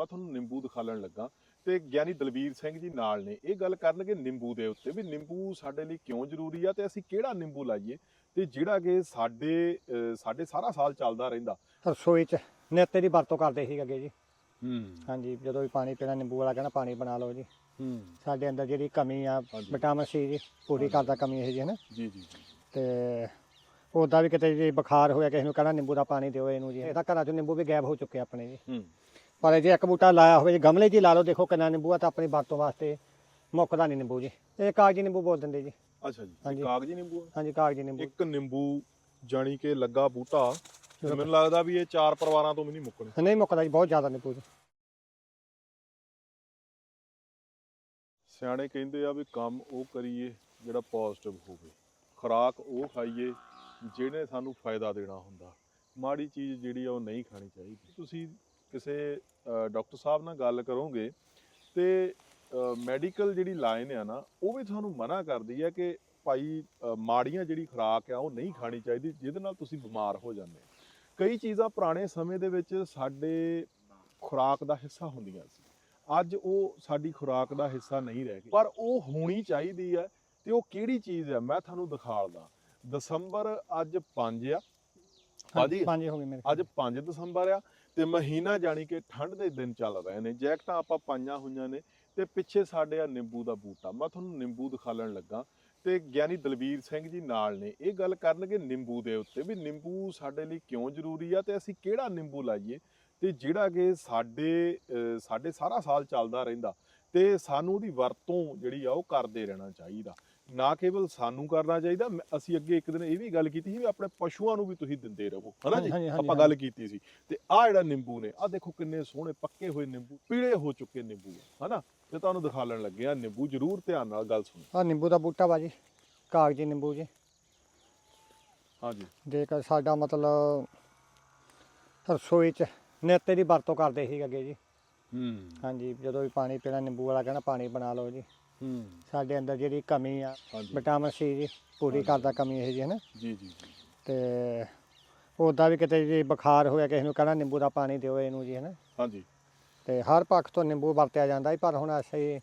ਮੈਂ ਤੁਹਾਨੂੰ ਨਿੰਬੂ ਦਿਖਾਉਣ ਲੱਗਾ ਤੇ ਗਿਆਨੀ ਦਲਵੀਰ ਸਿੰਘ ਜੀ ਨਾਲ ਨੇ। ਇਹ ਗੱਲ ਕਰਨਗੇ ਨਿੰਬੂ ਦੇ ਉੱਤੇ ਵੀ ਨਿੰਬੂ ਸਾਡੇ ਲਈ ਕਿਉਂ ਜ਼ਰੂਰੀ ਆ ਤੇ ਅਸੀਂ ਕਿਹੜਾ ਨਿੰਬੂ ਲਾਈਏ ਤੇ ਜਿਹੜਾ ਕਿ ਸਾਡੇ ਸਾਡੇ ਸਾਰਾ ਸਾਲ ਚੱਲਦਾ ਰਹਿੰਦਾ। ਰਸੋਈ ਚ ਨਿੱਤ ਦੀ ਵਰਤੋਂ ਕਰਦੇ ਸੀ ਅੱਗੇ ਜੀ। ਹੂੰ। ਹਾਂਜੀ ਜਦੋਂ ਵੀ ਪਾਣੀ ਪੀਣਾ ਨਿੰਬੂ ਵਾਲਾ ਕਹਿਣਾ ਪਾਣੀ ਬਣਾ ਲਓ ਜੀ। ਹੂੰ। ਸਾਡੇ ਅੰਦਰ ਜਿਹੜੀ ਕਮੀ ਆ। ਵਿਟਾਮਿਨ ਸੀ ਦੀ ਪੂਰੀ। ਕਰਦਾ ਕਮੀ ਇਹ ਜੀ ਹੈ ਨਾ। ਜੀ ਜੀ ਤੇ ਉਦਾਂ ਵੀ ਕਿਤੇ ਜੇ ਬੁਖਾਰ ਹੋਇਆ ਕਿਸੇ ਨੂੰ ਕਹਿਣਾ ਨਿੰਬੂ ਦਾ ਪਾਣੀ ਦਿਓ ਇਹਨੂੰ ਜੀ। ਇਹ ਤਾਂ ਘਰਾਂ ਚੋਂ ਨਿੰਬੂ ਵੀ ਗਾਇਬ ਹੋ ਚੁੱਕੇ ਆਪਣੇ ਜੀ। ਹੂੰ। ਪਰ ਜੇ ਇੱਕ ਬੂਟਾ ਲਾਇਆ ਹੋਵੇ ਜੇ ਗਮਲੇ 'ਚ ਹੀ ਲਾ ਲਓ ਦੇਖੋ ਕਿੰਨਾ ਨਿੰਬੂ ਆ ਤਾਂ ਆਪਣੀ ਵਰਤੋਂ ਵਾਸਤੇ ਮੁੱਕਦਾ ਨਹੀਂ ਨਿੰਬੂ ਜੀ। ਇਹ ਕਾਗਜੀ ਨਿੰਬੂ ਬੋਲ ਦਿੰਦੇ ਜੀ। ਅੱਛਾ ਜੀ ਹਾਂਜੀ। ਕਾਗਜੀ ਨਿੰਬੂ ਆ? ਹਾਂਜੀ ਕਾਗਜੀ ਨਿੰਬੂ। ਇੱਕ ਨਿੰਬੂ ਜਾਣੀ ਕਿ ਲੱਗਾ ਬੂਟਾ ਤੇ ਮੈਨੂੰ ਲੱਗਦਾ ਵੀ ਇਹ ਚਾਰ ਪਰਿਵਾਰਾਂ ਤੋਂ ਵੀ ਨਹੀਂ ਮੁੱਕਣੇ। ਨਹੀਂ ਮੁੱਕਦਾ ਜੀ ਬਹੁਤ ਜ਼ਿਆਦਾ ਨਿੰਬੂ ਜੀ। ਸਿਆਣੇ ਕਹਿੰਦੇ ਆ ਵੀ ਕੰਮ ਉਹ ਕਰੀਏ ਜਿਹੜਾ ਪੋਜ਼ਿਟਿਵ ਹੋਵੇ। ਖੁਰਾਕ ਉਹ ਖਾਈਏ ਜਿਹਨੇ ਸਾਨੂੰ ਫਾਇਦਾ ਦੇਣਾ ਹੁੰਦਾ। ਮਾੜੀ ਚੀਜ਼ ਜਿਹੜੀ ਆ ਉਹ ਨਹੀਂ ਖਾਣੀ ਚਾਹੀਦੀ। ਤੁਸੀਂ ਕਿਸੇ ਡਾਕਟਰ ਸਾਹਿਬ ਨਾਲ ਗੱਲ ਕਰੋਗੇ ਤੇ ਮੈਡੀਕਲ ਜਿਹੜੀ ਲਾਈਨ ਆ ਨਾ, ਉਹ ਵੀ ਤੁਹਾਨੂੰ ਮਨਾ ਕਰਦੀ ਹੈ ਕਿ ਭਾਈ ਮਾੜੀਆਂ ਜਿਹੜੀ ਖੁਰਾਕ ਆ, ਉਹ ਨਹੀਂ ਖਾਣੀ ਚਾਹੀਦੀ, ਜਿਹਦੇ ਨਾਲ ਤੁਸੀਂ ਬਿਮਾਰ ਹੋ ਜਾਂਦੇ ਕਈ ਚੀਜ਼ਾਂ ਪੁਰਾਣੇ ਸਮੇਂ ਦੇ ਵਿੱਚ ਸਾਡੇ ਖੁਰਾਕ ਦਾ ਹਿੱਸਾ ਹੁੰਦੀਆਂ ਸੀ। ਅੱਜ ਉਹ ਸਾਡੀ ਖੁਰਾਕ ਦਾ ਹਿੱਸਾ ਨਹੀਂ ਰਹਿ ਗਈ। ਪਰ ਉਹ ਹੋਣੀ ਚਾਹੀਦੀ ਹੈ ਤੇ ਉਹ ਕਿਹੜੀ ਚੀਜ਼ ਹੈ ਮੈਂ ਤੁਹਾਨੂੰ ਦਿਖਾਲਦਾ। ਦਸੰਬਰ ਅੱਜ 5 ਆ। ਆਦੀ ਪੰਜ ਹੋ ਗਏ ਮੇਰੇ ਅੱਜ 5 ਦਸੰਬਰ ਆ ਤੇ ਮਹੀਨਾ ਜਾਣੀ ਕਿ ਠੰਡ ਦੇ ਦਿਨ ਚੱਲ ਰਹੇ ਨੇ। ਜੈਕਟਾਂ ਆਪਾਂ ਪਾਈਆਂ ਹੋਈਆਂ ਨੇ ਤੇ ਪਿੱਛੇ ਸਾਡੇ ਆ ਨਿੰਬੂ ਦਾ ਬੂਟਾ। ਮੈਂ ਤੁਹਾਨੂੰ ਨਿੰਬੂ ਦਿਖਾਲਣ ਲੱਗਾ। ਤੇ ਗਿਆਨੀ ਦਲਵੀਰ ਸਿੰਘ ਜੀ ਨਾਲ ਨੇ। ਇਹ ਗੱਲ ਕਰਨਗੇ ਨਿੰਬੂ ਦੇ ਉੱਤੇ ਵੀ ਨਿੰਬੂ ਸਾਡੇ ਲਈ ਕਿਉਂ ਜ਼ਰੂਰੀ ਆ ਤੇ ਅਸੀਂ ਕਿਹੜਾ ਨਿੰਬੂ ਲਾਈਏ? ਤੇ ਜਿਹੜਾ ਕਿ ਸਾਡੇ ਸਾਡੇ ਸਾਰਾ ਸਾਲ ਚੱਲਦਾ ਰਹਿੰਦਾ। ਤੇ ਸਾਨੂੰ ਉਹਦੀ ਵਰਤੋਂ ਜਿਹੜੀ ਆ ਉਹ ਕਰਦੇ ਰਹਿਣਾ ਚਾਹੀਦਾ। ਨਾ ਕੇਵਲ ਸਾਨੂੰ ਕਰਨਾ ਚਾਹੀਦਾ ਮੈਂ- ਅਸੀਂ ਅੱਗੇ ਇੱਕ ਦਿਨ ਇਹ ਵੀ ਗੱਲ ਕੀਤੀ ਸੀ ਵੀ ਆਪਣੇ ਪਸ਼ੂਆਂ ਨੂੰ ਵੀ ਤੁਸੀਂ ਦਿੰਦੇ ਰਹੋ ਹਨਾ ਹਾਂਜੀ, ਜੀ? ਹਾਂਜੀ, ਆਪਾਂ ਗੱਲ ਕੀਤੀ ਸੀ। ਤੇ ਆਹ ਜਿਹੜਾ ਨਿੰਬੂ ਨੇ ਆਹ ਦੇਖੋ ਕਿੰਨੇ ਸੋਹਣੇ ਪੱਕੇ ਹੋਏ ਨਿੰਬੂ ਪੀਲੇ ਹੋ ਚੁੱਕੇ ਨਿੰਬੂ ਆ, ਹਨਾ? ਤੇ ਤੁਹਾਨੂੰ ਦਿਖਾਲਣ ਲੱਗੇ ਆ ਨਿੰਬੂ ਜਰੂਰ ਧਿਆਨ ਨਾਲ ਗੱਲ ਸੁਣੋ। ਆ ਨਿੰਬੂ ਦਾ ਬੂਟਾ ਵਾ ਜੀ ਕਾਗਜੀ ਨਿੰਬੂ ਜੀ। ਹਾਂਜੀ। ਜੇਕਰ ਸਾਡਾ ਮਤਲਬ ਰਸੋਈ ਚ ਨਿੱਤ ਦੀ ਵਰਤੋਂ ਕਰਦੇ ਸੀ ਅੱਗੇ ਜੀ। ਹੂੰ। ਹਾਂਜੀ ਜਦੋਂ ਵੀ ਪਾਣੀ ਪੀਣਾ ਨਿੰਬੂ ਵਾਲਾ ਕਹਿਣਾ ਪਾਣੀ ਬਣਾ ਲਓ ਜੀ। ਹੂੰ। ਸਾਡੇ ਅੰਦਰ ਜਿਹੜੀ ਕਮੀ ਆ ਹਾਂਜੀ। ਵਿਟਾਮਿਨ ਸੀ ਦੀ ਪੂਰੀ। ਕਰਦਾ ਕਮੀ ਇਹ ਜੀ ਹੈ ਨਾ। ਜੀ ਜੀ ਜੀ। ਤੇ ਉਦਾਂ ਵੀ ਕਿਤੇ ਜੇ ਬੁਖਾਰ ਹੋਇਆ ਕਿਸੇ ਨੂੰ ਕਹਿਣਾ ਨਿੰਬੂ ਦਾ ਪਾਣੀ ਦਿਓ ਇਹਨੂੰ ਜੀ ਹੈ ਨਾ। ਹਾਂਜੀ। ਤੇ ਹਰ ਪੱਖ ਤੋਂ ਨਿੰਬੂ ਵਰਤਿਆ ਜਾਂਦਾ ਸੀ ਪਰ ਹੁਣ ਅਸੀਂ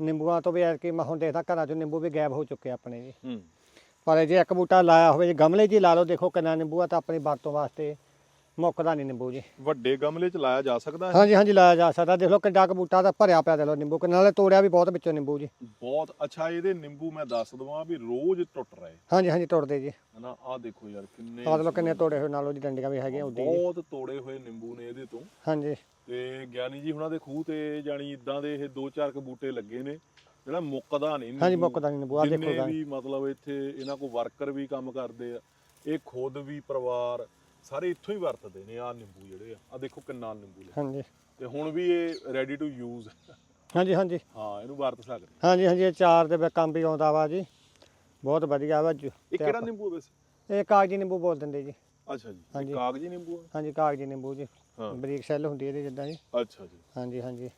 ਨਿੰਬੂਆਂ ਤੋਂ ਵੀ ਐਤਕੀ ਮੈਂ ਹੁਣ ਦੇਖਦਾ ਘਰਾਂ ਚੋਂ ਨਿੰਬੂ ਵੀ ਗਾਇਬ ਹੋ ਚੁੱਕੇ ਆਪਣੇ ਜੀ। ਹੂੰ। ਪਰ ਜੇ ਇੱਕ ਬੂਟਾ ਲਾਇਆ ਹੋਵੇ ਜੇ ਗਮਲੇ 'ਚ ਹੀ ਲਾ ਲਓ ਦੇਖੋ ਕਿੰਨਾ ਨਿੰਬੂ ਆ ਤਾਂ ਆਪਣੀ ਵਰਤੋਂ ਵਾਸਤੇ ਮੁੱਕਦਾ ਨਹੀਂ ਨਿੰਬੂ ਜੀ। ਵੱਡੇ ਗਮਲੇ ਚ ਲਾਇਆ ਜਾ ਸਕਦਾ ਹੈ? ਹਾਂਜੀ ਹਾਂਜੀ ਲਾਇਆ ਜਾ ਸਕਦਾ। ਦੇਖ ਲਓ ਕਿੱਡਾ ਕੁ ਬੂਟਾ ਤਾਂ ਭਰਿਆ ਪਿਆ ਦੇ ਲਓ ਨਿੰਬੂ ਨਾਲੇ ਤੋੜਿਆ ਵੀ ਬਹੁਤ ਵਿੱਚੋਂ ਨਿੰਬੂ ਜੀ। ਬਹੁਤ। ਅੱਛਾ ਇਹਦੇ ਨਿੰਬੂ ਮੈਂ ਦੱਸ ਦਵਾਂ ਵੀ ਰੋਜ਼ ਟੁੱਟ ਰਹੇ। ਹਾਂਜੀ ਹਾਂਜੀ ਤੋੜਦੇ ਜੀ। ਹਨਾ ਆਹ ਦੇਖੋ ਯਾਰ ਕਿੰਨੇ ਆਹ ਲਓ ਕਿੰਨੇ ਤੋੜੇ ਹੋਏ ਨਾਲ ਉਹਦੀ ਡੰਡੀਆਂ ਵੀ ਹੈਗੀਆਂ ਜੀ। ਬਹੁਤ ਤੋੜੇ ਹੋਏ ਨਿੰਬੂ ਨੇ ਇਹਦੇ ਤੋਂ। ਹਾਂਜੀ। ਤੇ ਗਿਆਨੀ ਜੀ ਹੁਣਾਂ ਦੇ ਖੂਹ ਤੇ ਜਾਣੀ ਇਦਾਂ ਦੇ ਇਹ ਦੋ ਚਾਰ ਕੁ ਬੂਟੇ ਲੱਗੇ ਨੇ ਜਿਹੜਾ ਮੁੱਕਦਾ ਨਹੀਂ ਹਾਂਜੀ ਨਿੰਬੂ। ਮੁੱਕਦਾ ਨਹੀਂ ਨਿੰਬੂ ਆ ਦੇਖੋ ਜਿੰਨੇ। ਵੀ ਮਤਲਬ ਇੱਥੇ ਇਹਨਾਂ ਕੋ ਵਰਕਰ ਵੀ ਕੰਮ ਕਰਦੇ ਆ ਇਹ ਖੁਦ ਵੀ ਪਰਿਵਾਰ ਸਾਰੇ ਇੱਥੋਂ ਹੀ ਵਰਤਦੇ ਨੇ ਆ ਨਿੰਬੂ ਜਿਹੜੇ ਆ। ਆ ਦੇਖੋ ਕਿੰਨਾ ਨਿੰਬੂ ਲੈ। ਹਾਂਜੀ। ਤੇ ਹੁਣ ਵੀ ਇਹ ਰੈਡੀ ਟੂ ਯੂਜ਼ ਹਾਂਜੀ ਹਾਂਜੀ। ਹਾਂ ਇਹਨੂੰ ਵਰਤ ਸਕਦੇ। ਹਾਂਜੀ ਹਾਂਜੀ ਇਹ ਚਾਰ ਦੇ ਵਿੱਚ ਕੰਮ ਵੀ ਆਉਂਦਾ ਵਾ ਜੀ। ਬਹੁਤ ਵਧੀਆ ਵਾ ਜੀ। ਇਹ ਕਿਹੜਾ ਨਿੰਬੂ ਵੈਸੇ? ਇਹ ਕਾਗਜੀ ਨਿੰਬੂ ਬੋਲ ਦਿੰਦੇ ਜੀ। ਅੱਛਾ ਜੀ। ਕਾਗਜੀ ਨਿੰਬੂ ਹਾਂਜੀ ਕਾਗਜੀ ਨਿੰਬੂ ਜੀ। ਬਰੀਕ ਸੈੱਲ ਹੁੰਦੀ ਇਹਦੇ ਜਿੱਦਾਂ ਜੀ। ਅੱਛਾ ਜੀ। ਹਾਂਜੀ ਹਾਂਜੀ।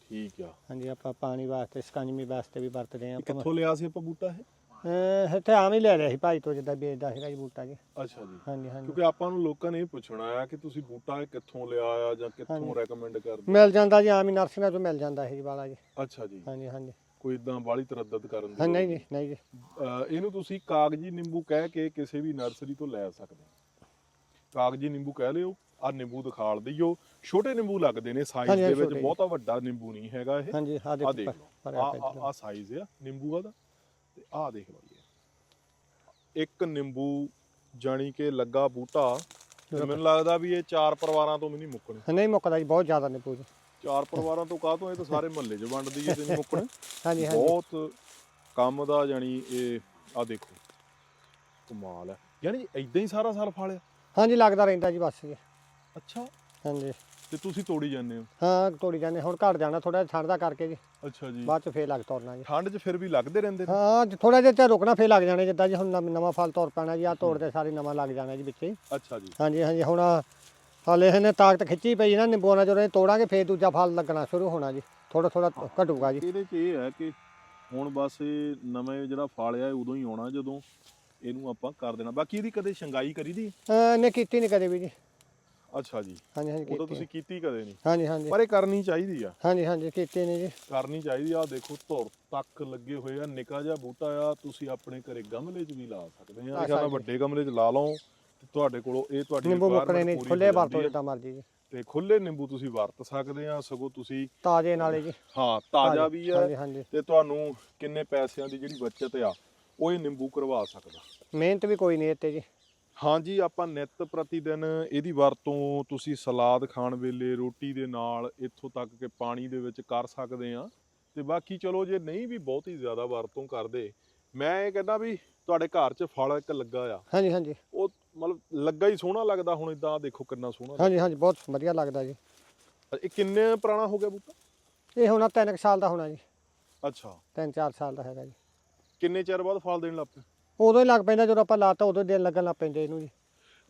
ਠੀਕ ਆ। ਹਾਂਜੀ ਆਪਾਂ ਪਾਣੀ ਵਾਸਤੇ ਸਕੰਜਮੀ ਵਾਸਤੇ ਵੀ ਵਰਤਦੇ ਆਂ ਕਿੱਥੋਂ ਲਿਆ ਸੀ ਆਪਾਂ ਬੂਟਾ ਇਹ? ਅਹ ਇੱਥੇ ਆਮ ਹੀ ਲੈ ਲਿਆ ਸੀ ਭਾਈ ਤੋਂ ਜਿੱਦਾਂ ਵੇਚਦਾ ਸੀਗਾ ਜੀ ਬੂਟਾ ਜੀ। ਅੱਛਾ ਜੀ। ਹਾਂਜੀ ਹਾਂਜੀ। ਕਿਉਂਕਿ ਆਪਾਂ ਨੂੰ ਲੋਕਾਂ ਨੇ ਇਹ ਪੁੱਛਣਾ ਆ ਕਿ ਤੁਸੀਂ ਬੂਟਾ ਇਹ ਕਿੱਥੋਂ ਲਿਆ ਆ ਜਾਂ ਕਿੱਥੋਂ ਹਾਂਜੀ। ਰეკਮੈਂਡ ਕਰਦੇ ਮਿਲ ਜਾਂਦਾ ਜੀ ਆਮ ਹੀ ਨਰਸਰੀਆਂ ਤੋਂ ਮਿਲ ਜਾਂਦਾ ਇਹ ਜੀ ਵਾਲਾ ਜੀ। ਅੱਛਾ ਜੀ। ਹਾਂਜੀ ਹਾਂਜੀ। ਕੋਈ ਇਦਾਂ ਬਾਲੀ ਤਰੱਦਦ ਕਰਨ ਦੀ ਹਾਂ ਨਹੀਂ ਲੋੜ ਜੀ ਨਹੀਂ। ਜੀ। ਅਹ ਇਹਨੂੰ ਤੁਸੀਂ ਕਾਗਜੀ ਨਿੰਬੂ ਕਹਿ ਕੇ ਕਿਸੇ ਵੀ ਨਰਸਰੀ ਤੋਂ ਲੈ ਸਕਦੇ ਹੋ। ਕਾਗਜੀ ਨਿੰਬੂ ਕਹਿ ਲਿਓ ਆ ਨਿੰਬੂ ਦਿਖਾਲ ਦਈਓ ਛੋਟੇ ਨਿੰਬੂ ਲੱਗਦੇ ਨੇ ਸਾਈਜ਼ ਹਾਂਜੀ, ਦੇ ਵਿੱਚ ਛੋਟੇ। ਬਹੁਤਾ ਵੱਡਾ ਨਿੰਬੂ ਨਹੀਂ ਹੈਗਾ ਇਹ। ਹਾਂਜੀ ਆ ਆ ਦੇਖੋ ਦੇਖ ਪਰ- ਲਓ। ਭਰਿਆ ਆ ਪਿਆ ਜੀ। ਆ ਸਾਈਜ਼ ਆ। ਨਿੰਬੂ ਦਾ ਤੇ ਆ ਦੇਖ ਲਓ ਜੀ ਇੱਕ ਨਿੰਬੂ ਜਾਣੀ ਕਿ ਲੱਗਾ ਬੂਟਾ ਮੈਨੂੰ ਲੱਗਦਾ ਵੀ ਇਹ ਚਾਰ ਪਰਿਵਾਰਾਂ ਤੋਂ ਵੀ ਨਹੀਂ ਮੁੱਕਣੇ। ਨਹੀਂ ਮੁੱਕਦਾ ਜੀ ਬਹੁਤ ਜ਼ਿਆਦਾ ਨਿੰਬੂ ਜੀ। ਚਾਰ ਪਰਿਵਾਰਾਂ ਤੋਂ ਕਾਹ ਤੋਂ ਇਹ ਤਾਂ ਸਾਰੇ ਮਹੱਲੇ 'ਚ ਵੰਡਦੀ ਹੈ ਤੇ ਨਹੀਂ ਮੁੱਕਣੇ। ਹਾਂਜੀ ਹਾਂਜੀ। ਬਹੁਤ ਕੰਮ ਦਾ ਜਾਣੀ ਇਹ ਆ ਦੇਖੋ ਕਮਾਲ ਹੈ। ਯਾਨੀ ਇਦਾਂ ਹੀ ਸਾਰਾ ਸਾਲ ਫਾਲਿਆ? ਹਾਂਜੀ ਲੱਗਦਾ ਰਹਿੰਦਾ ਜੀ ਬਸ ਜੀ। ਅੱਛਾ। ਹਾਂਜੀ। ਤੇ ਤੁਸੀਂ ਤੋੜੀ ਜਾਂਦੇ ਹੋ? ਹਾਂ ਤੋੜੀ ਜਾਂਦੇ ਹੁਣ ਘਟ ਜਾਣਾ ਥੋੜਾ ਠੰਡ ਦਾ ਕਰਕੇ ਜੀ। ਅੱਛਾ ਜੀ। ਬਾਅਦ ਚ ਫੇਰ ਲੱਗ ਤੋੜਨਾ ਜੀ। ਠੰਡ 'ਚ ਫਿਰ ਵੀ ਲੱਗਦੇ ਰਹਿੰਦੇ ਨੇ? ਹਾਂ ਥੋੜਾ ਜਿਹਾ ਤੇ ਰੁਕਣਾ ਫੇਰ ਲੱਗ ਜਾਣੇ ਜਿੱਦਾਂ ਜੀ। ਹੁਣ ਨਵ- ਨਵਾਂ ਫਲ ਤੋੜ ਪੈਣਾ ਜੀ। ਆ ਤੋੜਦੇ ਸਾਰੇ ਨਵਾਂ ਲੱਗ ਜਾਣਾ ਜੀ ਵਿੱਚੇ। ਹੀ। ਅੱਛਾ ਜੀ। ਹਾਂਜੀ ਹਾਂਜੀ। ਹੁਣ ਹਾਲੇ ਇਹਨੇ ਤਾਕਤ ਖਿੱਚੀ ਪਈ ਨਾ ਨਿੰਬੂਆਂ ਜਦੋਂ ਇਹ ਤੋੜਾਂਗੇ ਫੇਰ ਦੂਜਾ ਫਲ ਲੱਗਣਾ ਸ਼ੁਰੂ ਹੋਣਾ ਜੀ। ਥੋੜਾ ਥੋੜਾ ਘਟੂਗਾ ਜੀ। ਇਹਦੇ 'ਚ ਇਹ ਹੈ ਕਿ ਹੁਣ ਬਸ ਇਹ ਨਵੇਂ ਜਿਹੜਾ ਫਾਲਿਆ ਇਹ ਉਦੋਂ ਹੀ ਆਉਣਾ ਜਦੋਂ ਇਹਨੂੰ ਆਪਾਂ ਕਰ ਦੇਣਾ। ਬਾਕੀ ਇਹਦੀ ਕਦੇ ਸ਼ੰਗਾਈ ਕਰੀਦੀ ਅਹ ਇਹਨੇ ਕੀਤੀ ਨਹੀਂ ਕਦੇ ਵੀ ਜੀ। ਅੱਛਾ ਜੀ। ਹਾਂਜੀ ਹਾਂਜੀ ਉਹ ਤਾਂ ਤੁਸੀਂ ਕੀਤੀ ਕਦੇ ਨਹੀਂ? ਹਾਂਜੀ ਹਾਂਜੀ। ਪਰ ਇਹ ਕਰਨੀ ਚਾਹੀਦੀ ਆ। ਹਾਂਜੀ ਹਾਂਜੀ ਕੀਤੀ ਨੇ ਜੀ। ਕਰਨੀ ਚਾਹੀਦੀ ਆ। ਦੇਖੋ ਧੁਰ ਤੱਕ ਲੱਗੇ ਹੋਏ ਆ। ਨਿੱਕਾ ਜਿਹਾ ਬੂਟਾ ਆ। ਤੁਸੀਂ ਆਪਣੇ ਘਰੇ ਗਮਲੇ 'ਚ ਵੀ ਲਾ ਸਕਦੇ ਆ। ਲਾ ਇਹ ਕਹਿੰਦਾ ਸਕਦੇ। ਵੱਡੇ ਗਮਲੇ 'ਚ ਲਾ ਲਓ ਤੇ ਤੁਹਾਡੇ ਕੋਲੋਂ ਇਹ ਤੁਹਾਡੀ ਨਿੰਬੂ ਮੁੱਕਣੇ ਨਹੀਂ। ਖੁੱਲੇ ਵਰਤੋਂ। ਜਿੱਦਾਂ ਮਰਜ਼ੀ ਜੀ। ਤੇ ਖੁੱਲੇ ਨਿੰਬੂ ਤੁਸੀਂ ਵਰਤ ਸਕਦੇ ਆ। ਸਗੋਂ ਤੁਸੀਂ ਤਾਜ਼ੇ ਨਾਲੇ ਜੀ। ਹਾਂ ਤਾਜ਼ਾ ਵੀ ਆ ਹਾਂਜੀ ਹਾਂਜੀ। ਤੇ ਤੁਹਾਨੂੰ ਕਿੰਨੇ ਪੈਸਿਆਂ ਦੀ ਜਿਹੜੀ ਬਚਤ ਆ ਉਹ ਇਹ ਨਿੰਬੂ ਕਰਵਾ ਸਕਦਾ। ਮਿਹਨਤ ਵੀ ਕੋਈ ਨਹੀਂ ਇੱਥੇ ਜੀ। ਹਾਂਜੀ ਆਪਾਂ ਨਿਤ ਪ੍ਰਤੀ ਦਿਨ ਇਹਦੀ ਵਰਤੋਂ ਤੁਸੀਂ ਸਲਾਦ ਖਾਣ ਵੇਲੇ ਰੋਟੀ ਦੇ ਨਾਲ ਇੱਥੋਂ ਤੱਕ ਕਿ ਪਾਣੀ ਦੇ ਵਿੱਚ ਕਰ ਸਕਦੇ ਆ ਤੇ ਬਾਕੀ ਚਲੋ ਜੇ ਨਹੀਂ ਵੀ ਬਹੁਤੀ ਜ਼ਿਆਦਾ ਵਰਤੋਂ ਕਰਦੇ ਮੈਂ ਇਹ ਕਹਿੰਦਾ ਵੀ ਤੁਹਾਡੇ ਘਰ 'ਚ ਫਲ ਇੱਕ ਲੱਗਾ ਆ। ਹਾਂਜੀ ਹਾਂਜੀ। ਉਹ ਮਤਲਬ ਲੱਗਾ ਹੀ ਸੋਹਣਾ ਲੱਗਦਾ ਹੁਣ ਇਦਾਂ ਦੇਖੋ ਕਿੰਨਾ ਸੋਹਣਾ ਹਾਂਜੀ ਹਾਂਜੀ ਬਹੁਤ ਵਧੀਆ ਲੱਗਦਾ ਜੀ। ਇਹ ਕਿੰਨੇ ਪੁਰਾਣਾ ਹੋ ਗਿਆ ਬੂਟਾ? ਇਹ ਹੋਣਾ ਤਿੰਨ ਕੁ ਸਾਲ ਦਾ ਹੋਣਾ ਜੀ। ਅੱਛਾ। ਤਿੰਨ ਚਾਰ ਸਾਲ ਦਾ ਹੈਗਾ ਜੀ। ਕਿੰਨੇ ਚਿਰ ਬਾਅਦ ਫਲ ਦੇਣ ਲੱਗ ਪਿਆ ਉਦੋਂ ਹੀ ਲੱਗ ਪੈਂਦਾ ਜਦੋਂ ਆਪਾਂ ਲਾਤਾ ਉਦੋਂ ਦੇਣ ਲੱਗਣ ਲੱਗ ਪੈਂਦੇ ਇਹਨੂੰ ਜੀ।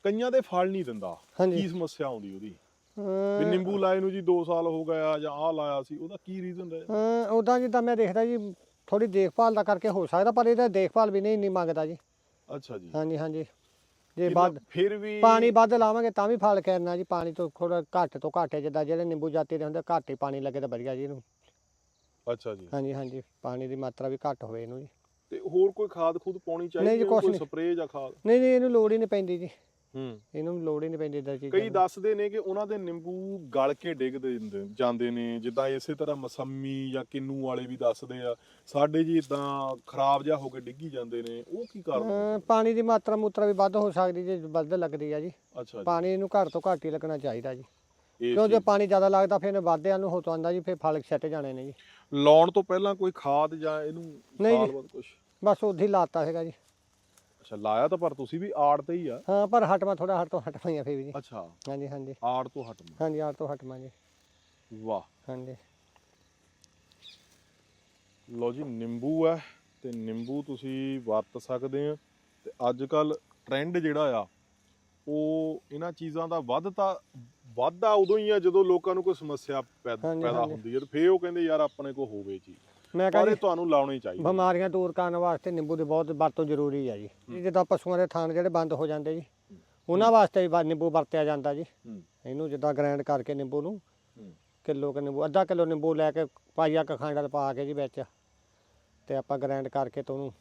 ਕਈਆਂ ਦੇ ਫਲ ਨਹੀਂ ਦਿੰਦਾ ਕੀ ਸਮੱਸਿਆ ਆਉਂਦੀ ਉਹਦੀ? ਵੀ ਅਮ, ਨਿੰਬੂ ਲਾਏ ਨੂੰ ਜੀ 2 ਸਾਲ ਹੋ ਗਿਆ ਜਾਂ ਆਹ ਲਾਇਆ ਸੀ ਉਹਦਾ ਕੀ ਰੀਜ਼ਨ ਹੈ ਅਮ, ਉਦਾਂ ਜਿੱਦਾਂ ਮੈਂ ਦੇਖਦਾ ਜੀ ਥੋੜੀ ਦੇਖਭਾਲ ਦਾ ਕਰਕੇ ਹੋ ਸਕਦਾ ਪਰ ਇਹਦਾ ਦੇਖਭਾਲ ਵੀ ਨਹੀਂ ਇੰਨੀ ਮੰਗਦਾ ਜੀ। ਅੱਛਾ ਜੀ। ਹਾਂਜੀ ਹਾਂਜੀ। ਜੇ ਕਿੰਨਾ- ਵੱਧ ਫਿਰ ਵੀ ਪਾਣੀ ਵੱਧ ਲਾਵਾਂਗੇ ਤਾਂ ਵੀ ਫਲ ਕਰਨਾ ਜੀ ਪਾਣੀ ਤੋਂ ਥੋੜਾ ਘੱਟ ਤੋਂ ਘੱਟ ਜਿੱਦਾਂ ਜਿਹੜੇ ਨਿੰਬੂ ਜਾਤੀ ਦੇ ਹੁੰਦੇ ਘੱਟ ਹੀ ਪਾਣੀ ਲੱਗੇ ਤਾਂ ਵਧੀਆ ਜੀ ਇਹਨੂੰ। ਅੱਛਾ ਜੀ। ਹਾਂਜੀ ਹਾਂਜੀ ਪਾਣੀ ਦੀ ਮਾਤਰਾ ਵੀ ਘੱਟ ਹੋਵੇ ਇਹਨੂੰ ਜੀ। ਤੇ ਹੋਰ ਕੋਈ ਖਾਦ ਖੂਦ ਪਾਉਣੀ ਚਾਹੀਦੀ ਜੀ, ਹੈ ਕੋਈ। ਸਪਰੇਅ ਜਾਂ ਖਾਦ ਨਹੀਂ ਨਹੀਂ ਇਹਨੂੰ ਲੋੜ ਹੀ ਨਹੀਂ ਪੈਂਦੀ ਜੀ ਹੂੰ ਇਹਨੂੰ ਲੋੜ ਹੀ ਨਹੀਂ ਪੈਂਦੀ ਇਦਾਂ ਚੀਜ਼ਾਂ ਕਈ। ਦੱਸਦੇ ਨੇ ਕਿ ਉਹਨਾਂ ਦੇ ਨਿੰਬੂ ਗਲ ਕੇ ਡਿੱਗਦੇ ਜਾਂਦੇ ਨੇ ਜਿੱਦਾਂ ਇਸੇ ਤਰ੍ਹਾਂ ਮਸੰਮੀ ਜਾਂ ਕਿੰਨੂ ਵਾਲੇ ਵੀ ਦੱਸਦੇ ਆ ਸਾਡੇ ਜੀ ਇਦਾਂ ਖਰਾਬ ਜਿਹਾ ਹੋ ਕੇ ਡਿੱਗੀ ਜਾਂਦੇ ਨੇ ਉਹ ਕੀ ਕਾਰਨ ਪਾਣੀ ਦੀ ਮਾਤਰਾ ਮੂਤਰਾ ਵੀ ਵੱਧ ਹੋ ਸਕਦੀ ਜੇ ਵੱਧ ਲੱਗਦੀ ਆ ਜੀ ਅੱਛਾ ਜੀ ਪਾਣੀ ਇਹਨੂੰ ਘੱਟ ਤੋਂ ਘੱਟ ਹੀ ਲੱਗਣਾ ਚਾਹੀਦਾ ਜੀ ਕਿਉਂ ਜੇ। ਪਾਣੀ ਜ਼ਿਆਦਾ ਲੱਗਦਾ ਫਿਰ ਵਾਧਿਆਂ ਨੂੰ ਹੋ ਜਾਂਦਾ ਜੀ ਫਿਰ ਫਲ ਛੱਟ ਜਾਣੇ ਨੇ ਜੀ ਲਾਉਣ ਤੋਂ ਪਹਿਲਾਂ ਕੋਈ ਖਾਦ ਜਾਂ ਇਹਨੂੰ ਨਹੀਂ ਜੀ। ਕੁਝ ਬਸ ਉਦੋਂ ਹੀ ਲਾਤਾ ਹੈਗਾ ਜੀ। ਅੱਛਾ ਲਾਇਆ ਤਾਂ ਪਰ ਤੁਸੀਂ ਵੀ ਆੜ ਤੇ ਹੀ ਆ। ਹਾਂ ਪਰ ਹਟਵਾ ਥੋੜਾ ਹਟ ਤੋਂ ਹਟਵਾਈਆਂ ਫਿਰ ਵੀ ਜੀ। ਅੱਛਾ। ਹਾਂਜੀ ਹਾਂਜੀ। ਆੜ ਤੋਂ ਹਟਣਾ ਹਾਂਜੀ ਆੜ ਤੋਂ ਹਟਵਾਂ ਜੀ। ਵਾਹ। ਹਾਂਜੀ। ਲਓ ਜੀ ਨਿੰਬੂ ਹੈ ਤੇ ਨਿੰਬੂ ਤੁਸੀਂ ਵਰਤ ਸਕਦੇ ਆ ਤੇ ਅੱਜ ਕੱਲ ਟ੍ਰੈਂਡ ਜਿਹੜਾ ਆ ਉਹ ਇਹਨਾਂ ਚੀਜ਼ਾਂ ਦਾ ਵਾਧਾ ਉਦੋਂ ਹੀ ਆ ਜਦੋਂ ਲੋਕਾਂ ਨੂੰ ਕੋਈ ਸਮੱਸਿਆ ਪੈਦ-। ਹੁੰਦੀ ਹੈ ਤੇ ਫੇਰ ਉਹ ਕਹਿੰਦੇ ਯਾਰ ਆਪਣੇ ਕੋ ਹੋਵੇ ਜੀ ਮੈਂ ਪਰ ਕਹਿੰਦਾ ਇਹ ਤੁਹਾਨੂੰ ਲਾਉਣੇ ਚਾਹੀਦੇ ਬਿਮਾਰੀਆਂ ਦੂਰ ਕਰਨ ਵਾਸਤੇ ਨਿੰਬੂ ਦੀ ਬਹੁਤ ਵਰਤੋਂ ਜ਼ਰੂਰੀ ਆ ਜੀ। ਜਿੱਦਾਂ ਪਸ਼ੂਆਂ ਦੇ ਥਣ ਜਿਹੜੇ ਬੰਦ ਹੋ ਜਾਂਦੇ ਜੀ ਉਹਨਾਂ ਵਾਸਤੇ ਵੀ ਨਿੰਬੂ ਵਰਤਿਆ ਜਾਂਦਾ ਜੀ। ਹੂੰ। ਇਹਨੂੰ ਜਿੱਦਾਂ ਗ੍ਰਾਈਂਡ ਕਰਕੇ ਨਿੰਬੂ ਨੂੰ ਹੂੰ। ਕਿਲੋ ਕੁ ਨਿੰਬੂ ਅੱਧਾ ਕਿਲੋ ਨਿੰਬੂ ਲੈ ਕੇ ਪਾਈਆ ਕ ਖੰਡ ਪਾ ਕੇ ਜੀ ਵਿੱਚ ਤੇ ਆਪਾਂ ਗ੍ਰਾਈਂਡ ਕਰਕੇ ਤੇ ਉਹਨੂੰ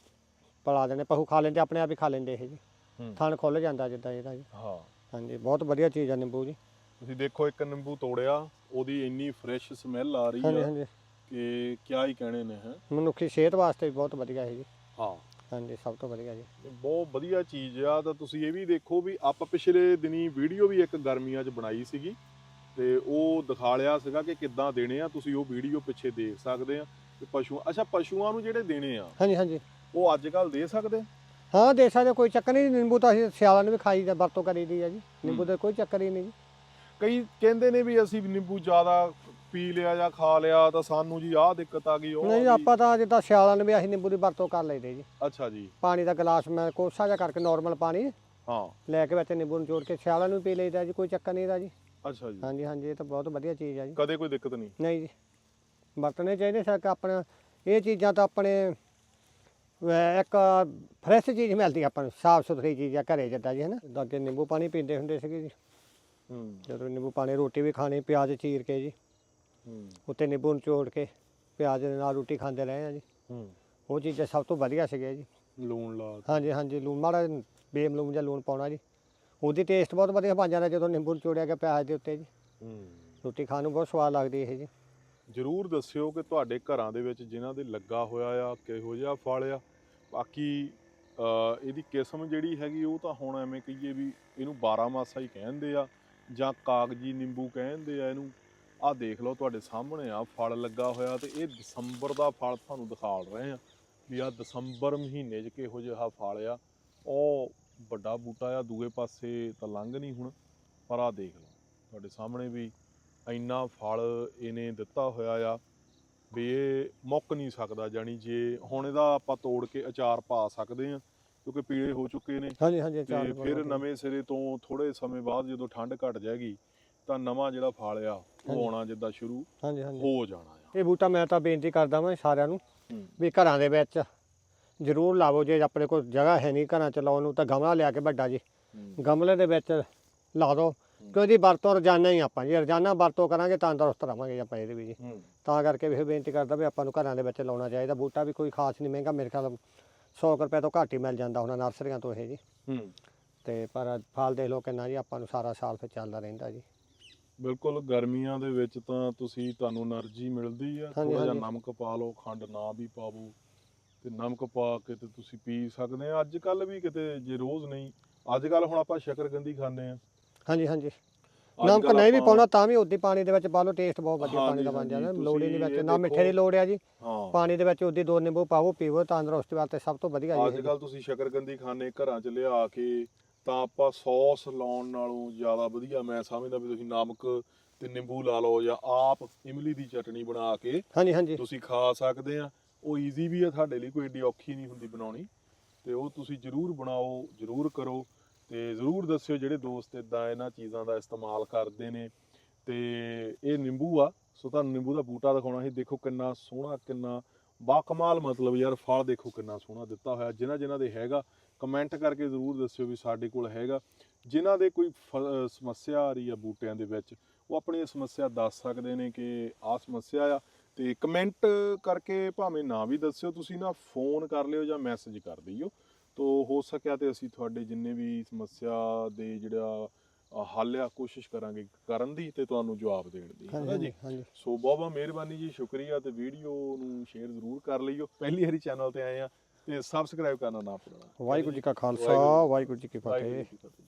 ਪਲਾ ਦੇਣੇ ਪਸ਼ੂ ਖਾ ਲੈਂਦੇ ਆਪਣੇ ਆਪ ਹੀ ਖਾ ਲੈਂਦੇ ਇਹ ਜੀ। ਹੂੰ। ਥਣ ਖੁੱਲ ਜਾਂਦਾ ਜਿੱਦਾਂ ਇਹਦਾ ਜੀ। ਹਾਂ। ਹਾਂਜੀ ਬਹੁਤ ਵਧੀਆ ਚੀਜ਼ ਆ ਨਿੰਬੂ ਜੀ। ਤੁਸੀਂ ਦੇਖੋ ਇੱਕ ਨਿੰਬੂ ਤੋੜਿਆ ਉਹਦੀ ਇੰਨੀ ਫਰੈਸ਼ ਸਮੈਲ ਆ ਰਹੀ ਹਾਂਜੀ। ਕਿ ਕਿਆ ਹੀ ਕਹਿਣੇ ਨੇ ਹੈ? ਮਨੁੱਖੀ ਸਿਹਤ ਵਾਸਤੇ ਵੀ ਬਹੁਤ ਵਧੀਆ ਹੈ ਜੀ। ਹਾਂ। ਹਾਂਜੀ ਸਭ ਤੋਂ ਵਧੀਆ ਜੀ। ਬਹੁਤ ਵਧੀਆ ਚੀਜ਼ ਆ ਤਾਂ ਤੁਸੀਂ ਇਹ ਵੀ ਦੇਖੋ ਵੀ ਆਪਾਂ ਪਿਛਲੇ ਦਿਨੀ ਵੀਡੀਓ ਵੀ ਇੱਕ ਗਰਮੀਆਂ 'ਚ ਬਣਾਈ ਸੀਗੀ ਤੇ ਉਹ ਦਿਖਾ ਲਿਆ ਸੀਗਾ ਕਿ ਕਿੱਦਾਂ ਦੇਣੇ ਆ ਤੁਸੀਂ ਉਹ ਵੀਡੀਓ ਪਿੱਛੇ ਦੇਖ ਸਕਦੇ ਆ ਤੇ ਪਸ਼ੂ ਅੱਛਾ ਪਸ਼ੂਆਂ ਨੂੰ ਜਿਹੜੇ ਦੇਣੇ ਆ ਹਾਂਜੀ ਹਾਂਜੀ। ਉਹ ਅੱਜ ਕੱਲ ਦੇ ਸਕਦੇ? ਹਾਂ ਦੇ ਸਕਦੇ ਕੋਈ ਚੱਕਰ ਨਹੀਂ ਨਿੰਬੂ ਤਾਂ ਅਸੀਂ ਸਿਆਲਾਂ ਨੂੰ ਵੀ ਖਾਈ ਦਾ ਵਰਤੋਂ ਕਰੀਦੀ ਆ ਜੀ। ਨਿੰਬੂ ਦਾ ਕੋਈ ਚੱਕਰ ਹੀ ਨਹੀਂ ਜੀ। ਕਈ ਕਹਿੰਦੇ ਨੇ ਵੀ ਅਸੀਂ ਨਿੰਬੂ ਜ਼ਿਆਦਾ ਪੀ ਲਿਆ ਜਾਂ ਖਾ ਲਿਆ ਤਾਂ ਸਾਨੂੰ ਜੀ ਆਹ ਦਿੱਕਤ ਆ ਗਈ ਉਹ ਆ ਨਹੀਂ ਗਈ। ਆਪਾਂ ਤਾਂ ਜਿੱਦਾਂ ਸਿਆਲਾਂ ਨੂੰ ਵੀ ਅਸੀਂ ਨਿੰਬੂ ਦੀ ਵਰਤੋਂ ਕਰ ਲਈਦੇ ਜੀ। ਅੱਛਾ ਜੀ। ਪਾਣੀ ਦਾ ਗਲਾਸ ਮੈਂ ਕੋਸਾ ਜਿਹਾ ਕਰਕੇ ਨਾਰਮਲ ਪਾਣੀ ਹਾਂ। ਲੈ ਕੇ ਵਿੱਚ ਨਿੰਬੂ ਨਿਚੋੜ ਕੇ ਸਿਆਲਾਂ ਨੂੰ ਪੀ ਲਈਦਾ ਜੀ ਕੋਈ ਚੱਕਰ ਨਹੀਂ ਇਹਦਾ ਜੀ। ਅੱਛਾ ਜੀ। ਹਾਂਜੀ ਹਾਂਜੀ ਇਹ ਤਾਂ ਬਹੁਤ ਵਧੀਆ ਚੀਜ਼ ਆ ਜੀ। ਕਦੇ ਕੋਈ ਦਿੱਕਤ ਨਹੀਂ। ਨਹੀਂ ਜੀ। ਵਰਤਣੇ ਚਾਹੀਦੇ ਸਰ ਆਪਣਾ ਇਹ ਚੀਜ਼ਾਂ ਤਾਂ ਆਪਣੇ ਇੱਕ ਫਰੈਸ਼ ਚੀਜ਼ ਮਿਲਦੀ ਆਪਾਂ ਨੂੰ ਸਾਫ਼ ਸੁਥਰੀ ਚੀਜ਼ ਆ ਘਰੇ ਜਿੱਦਾਂ ਜੀ ਹੈ ਨਾ ਜਿੱਦਾਂ ਅੱਗੇ ਨਿੰਬੂ ਪਾਣੀ ਪੀਂਦੇ ਹੁੰਦੇ ਸੀਗੇ ਜੀ। ਹੂੰ। ਜਦੋਂ ਨਿੰਬੂ ਪਾਣੀ ਰੋਟੀ ਵੀ ਖਾਣੀ ਪਿਆਜ਼ ਚੀਰ ਕੇ ਜੀ। ਉੱਤੇ ਨਿੰਬੂ ਨਿਚੋੜ ਕੇ ਪਿਆਜ਼ ਦੇ ਨਾਲ ਰੋਟੀ ਖਾਂਦੇ ਰਹੇ ਆ ਜੀ। ਉਹ ਚੀਜ਼ਾਂ ਸਭ ਤੋਂ ਵਧੀਆ ਸੀਗੀਆਂ ਜੀ। ਲੂਣ ਲਾ ਹਾਂਜੀ ਹਾਂਜੀ ਲੂਣ ਮਾੜਾ ਬੇਮਲੂਮ ਜਿਹਾ ਲੂਣ ਪਾਉਣਾ ਜੀ। ਉਹਦੀ ਟੇਸਟ ਬਹੁਤ ਵਧੀਆ ਬਣ ਜਾਂਦਾ ਜਦੋਂ ਨਿੰਬੂ ਨਿਚੋੜਿਆ ਗਿਆ ਪਿਆਜ਼ ਦੇ ਉੱਤੇ ਜੀ। ਰੋਟੀ ਖਾਣ ਨੂੰ ਬਹੁਤ ਸਵਾਦ ਲੱਗਦੀ ਇਹ ਜੀ। ਜਰੂਰ ਦੱਸਿਓ ਕਿ ਤੁਹਾਡੇ ਘਰਾਂ ਦੇ ਵਿੱਚ ਜਿਨ੍ਹਾਂ ਦੇ ਲੱਗਾ ਹੋਇਆ ਆ ਕਿਹੋ ਜਿਹਾ ਫਲ ਆ। ਬਾਕੀ ਇਹਦੀ ਕਿਸਮ ਜਿਹੜੀ ਹੈਗੀ ਉਹ ਤਾਂ ਹੁਣ ਐਵੇਂ ਕਹੀਏ ਵੀ ਇਹਨੂੰ 12 ਮਾਸਾ ਹੀ ਕਹਿੰਦੇ ਆ ਜਾਂ ਕਾਗਜੀ ਨਿੰਬੂ ਕਹਿੰਦੇ ਆ ਇਹਨੂੰ। ਆਹ ਦੇਖ ਲਓ ਤੁਹਾਡੇ ਸਾਹਮਣੇ ਆ ਫਲ ਲੱਗਾ ਹੋਇਆ ਤੇ ਇਹ ਦਸੰਬਰ ਦਾ ਫਲ ਤੁਹਾਨੂੰ ਦਿਖਾ ਰਹੇ ਆ ਵੀ ਆ ਦਸੰਬਰ ਮਹੀਨੇ 'ਚ ਕਿਹੋ ਜਿਹਾ ਫਲ ਆ। ਉਹ ਵੱਡਾ ਬੂਟਾ ਆ ਦੂਏ ਪਾਸੇ ਤਾਂ ਲੰਘ ਨਹੀਂ ਹੁਣ ਪਰ ਆ ਦੇਖ ਲਓ ਤੁਹਾਡੇ ਸਾਹਮਣੇ ਵੀ ਇੰਨਾ ਫਲ ਇਹਨੇ ਦਿੱਤਾ ਹੋਇਆ ਆ ਵੀ ਇਹ ਮੁੱਕ ਨਹੀਂ ਸਕਦਾ ਜਾਨੀ ਜੇ ਹੁਣ ਇਹਦਾ ਆਪਾਂ ਤੋੜ ਕੇ ਅਚਾਰ ਪਾ ਸਕਦੇ ਆ ਕਿਉਂਕਿ ਪੀਲੇ ਹੋ ਚੁੱਕੇ ਨੇ ਹਾਂਜੀ ਹਾਂਜੀ ਤੇ ਚਾਰ ਫਿਰ ਨਵੇਂ ਸਿਰੇ ਤੋਂ ਥੋੜੇ ਸਮੇਂ ਬਾਅਦ ਜਦੋਂ ਠੰਡ ਘਟ ਜਾਏਗੀ ਤਾਂ ਨਵਾਂ ਜਿਹੜਾ ਫਲ ਆ ਉਹ। ਆਉਣਾ ਜਿੱਦਾਂ ਸ਼ੁਰੂ ਹਾਂਜੀ ਹਾਂਜੀ। ਹੋ ਜਾਣਾ ਆ। ਇਹ ਬੂਟਾ ਮੈਂ ਤਾਂ ਬੇਨਤੀ ਕਰਦਾ ਮੈਂ ਸਾਰਿਆਂ ਨੂੰ। ਵੀ ਘਰਾਂ ਦੇ ਵਿੱਚ ਜ਼ਰੂਰ ਲਾਵੋ ਜੇ ਆਪਣੇ ਕੋਲ ਜਗ੍ਹਾ ਹੈ ਨਹੀਂ ਘਰਾਂ ਚ ਲਾਉਣ ਨੂੰ ਤਾਂ ਗਮਲਾ ਲਿਆ ਕੇ ਵੱਡਾ ਜੀ। ਗਮਲੇ ਦੇ ਵਿੱਚ ਲਾ ਦਿਓ ਕਿ ਉਹਦੀ ਵਰਤੋਂ ਰੋਜ਼ਾਨਾ ਹੀ ਆਪਾਂ ਜੀ ਰੋਜ਼ਾਨਾ ਵਰਤੋਂ ਕਰਾਂਗੇ ਤੰਦਰੁਸਤ ਰਵਾਂਗੇ ਆਪਾਂ ਇਹਦੇ ਵੀ ਜੀ। ਤਾਂ ਕਰਕੇ ਵੀ ਬੇਨਤੀ ਕਰਦਾ ਵੀ ਆਪਾਂ ਨੂੰ ਘਰਾਂ ਦੇ ਵਿੱਚ ਲਾਉਣਾ ਚਾਹੀਦਾ ਬੂਟਾ ਵੀ ਕੋਈ ਖਾਸ ਨਹੀਂ ਮਹਿੰਗਾ ਮੇਰੇ ਖਿਆਲ 100 ਕੁ ਰੁਪਏ ਤੋਂ ਘੱਟ ਹੀ ਮਿਲ ਜਾਂਦਾ ਹੁਣ ਨਰਸਰੀਆਂ ਤੋਂ ਇਹ ਜੀ। ਤੇ ਪਰ ਫਲ ਦੇਖ ਲਓ ਕਿੰਨਾ ਜੀ ਆਪਾਂ ਨੂੰ ਸਾਰਾ ਸਾਲ ਫਿਰ ਚੱਲਦਾ ਰਹਿੰਦਾ ਜੀ। ਬਿਲਕੁਲ ਗਰਮੀਆਂ ਦੇ ਵਿੱਚ ਤਾਂ ਤੁਸੀਂ ਤੁਹਾਨੂੰ એનર્ਜੀ ਮਿਲਦੀ ਆ ਥੋੜਾ ਜਿਹਾ ਨਮਕ ਪਾ ਲਓ ਖੰਡ ਨਾ ਵੀ ਪਾਵੋ ਤੇ ਨਮਕ ਪਾ ਕੇ ਤੇ ਤੁਸੀਂ ਪੀ ਸਕਦੇ ਆ। ਅੱਜ ਕੱਲ ਵੀ ਕਿਤੇ ਜੇ ਰੋਜ਼ ਨਹੀਂ ਅੱਜ ਕੱਲ ਹੁਣ ਆਪਾਂ ਸ਼ਕਰਗੰਦੀ ਖਾਂਦੇ ਆ। ਹਾਂਜੀ ਹਾਂਜੀ। ਨਮਕ ਨਹੀਂ ਵੀ ਪਾਉਣਾ ਤਾਂ ਵੀ ਉਦੀ ਪਾਣੀ ਦੇ ਵਿੱਚ ਪਾ ਲਓ ਟੇਸਟ ਬਹੁਤ ਵਧੀਆ ਪਾਣੀ ਦਾ ਬਣ ਜਾਂਦਾ। ਲੋੜ ਹੀ ਨਹੀਂ ਵਿੱਚ ਨਾ ਮਿੱਠੇ ਦੀ ਲੋੜ ਆ ਜੀ। ਪਾਣੀ ਦੇ ਵਿੱਚ ਉਦੀ ਦੋ ਨਿੰਬੂ ਪਾਵੋ ਪੀਵੋ ਤੰਦਰੁਸਤੀ ਵਾਸਤੇ ਸਭ ਤੋਂ ਵਧੀਆ ਜੀ ਅੱਜ ਕੱਲ ਤੁਸੀਂ ਸ਼ਕਰਗੰਦੀ ਖਾਣੇ ਘਰਾਂ ਚ ਲਿਆ ਕੇ ਤਾਂ ਆਪਾਂ ਸੌਸ ਲਾਉਣ ਨਾਲੋਂ ਜ਼ਿਆਦਾ ਵਧੀਆ ਮੈਂ ਸਮਝਦਾ ਵੀ ਤੁਸੀਂ ਨਮਕ ਤੇ ਨਿੰਬੂ ਲਾ ਲਓ ਜਾਂ ਆਪ ਇਮਲੀ ਦੀ ਚਟਣੀ ਬਣਾ ਕੇ ਹਾਂਜੀ ਹਾਂਜੀ। ਤੁਸੀਂ ਖਾ ਸਕਦੇ ਆ। ਉਹ ਈਜ਼ੀ ਵੀ ਆ ਤੁਹਾਡੇ ਲਈ ਕੋਈ ਏਡੀ ਔਖੀ ਨਹੀਂ ਹੁੰਦੀ ਬਣਾਉਣੀ। ਤੇ ਉਹ ਤੁਸੀਂ ਜਰੂਰ ਬਣਾਓ ਜਰੂਰ ਕਰੋ ਤੇ ਜਰੂਰ ਦੱਸਿਓ ਜਿਹੜੇ ਦੋਸਤ ਇਦਾਂ ਇਹਨਾਂ ਚੀਜ਼ਾਂ ਦਾ ਇਸਤੇਮਾਲ ਕਰਦੇ ਨੇ। ਤੇ ਇਹ ਨਿੰਬੂ ਆ ਸੋ ਤੁਹਾਨੂੰ ਨਿੰਬੂ ਦਾ ਬੂਟਾ ਦਿਖਾਉਣਾ ਸੀ। ਦੇਖੋ ਕਿੰਨਾ ਸੋਹਣਾ ਕਿੰਨਾ ਬਾਕਮਾਲ ਮਤਲਬ ਯਾਰ ਫਲ ਦੇਖੋ ਕਿੰਨਾ ਸੋਹਣਾ ਦਿੱਤਾ ਹੋਇਆ ਜਿਨ੍ਹਾਂ ਜਿਨ੍ਹਾਂ ਦੇ ਹੈਗਾ। ਕਮੈਂਟ ਕਰਕੇ ਜ਼ਰੂਰ ਦੱਸਿਓ ਵੀ ਸਾਡੇ ਕੋਲ ਹੈਗਾ। ਜਿਨ੍ਹਾਂ ਦੇ ਕੋਈ ਸਮੱਸਿਆ ਆ ਰਹੀ ਆ ਬੂਟਿਆਂ ਦੇ ਵਿੱਚ ਉਹ ਆਪਣੀ ਸਮੱਸਿਆ ਦੱਸ ਸਕਦੇ ਨੇ ਕਿ ਆਹ ਸਮੱਸਿਆ ਆ। ਤੇ ਕਮੈਂਟ ਕਰਕੇ ਭਾਵੇਂ ਨਾ ਵੀ ਦੱਸਿਓ ਤੁਸੀਂ ਨਾ ਫੋਨ ਕਰ ਲਿਓ ਜਾਂ ਮੈਸੇਜ ਕਰ ਦਿਓ। ਤੋ ਹੋ ਸਕਿਆ ਤੇ ਅਸੀਂ ਤੁਹਾਡੇ ਜਿੰਨੇ ਵੀ ਸਮੱਸਿਆ ਦੇ ਜਿਹੜਾ ਹੱਲ ਆ ਕੋਸ਼ਿਸ਼ ਕਰਾਂਗੇ ਕਰਨ ਦੀ ਤੇ ਤੁਹਾਨੂੰ ਜਵਾਬ ਦੇਣ ਦੀ। ਹੈ ਜੀ? ਹਾਂਜੀ ਸੋ ਬਹੁਤ ਬਹੁਤ ਮਿਹਰਬਾਨੀ ਜੀ ਸ਼ੁਕਰੀਆ ਤੇ ਵੀਡੀਓ ਨੂੰ ਸ਼ੇਅਰ ਜ਼ਰੂਰ ਕਰ ਲਈਓ। ਪਹਿਲੀ ਵਾਰੀ ਚੈਨਲ ਤੇ ਆਏ ਆ। ਤੇ ਸਬਸਕ੍ਰਾਈਬ ਕਰਨਾ ਨਾ ਭੁੱਲਣਾ ਵਾਹਿਗੁਰੂ ਜੀ ਕਾ ਖਾਲਸਾ ਵਾਹਿਗੁਰੂ। ਵਾਹਿਗੁਰੂ ਜੀ ਕੀ ਵਾਹਿਗੁਰੂ ਫਤਿਹ ਜੀ ਕੀ ਫਤਿਹ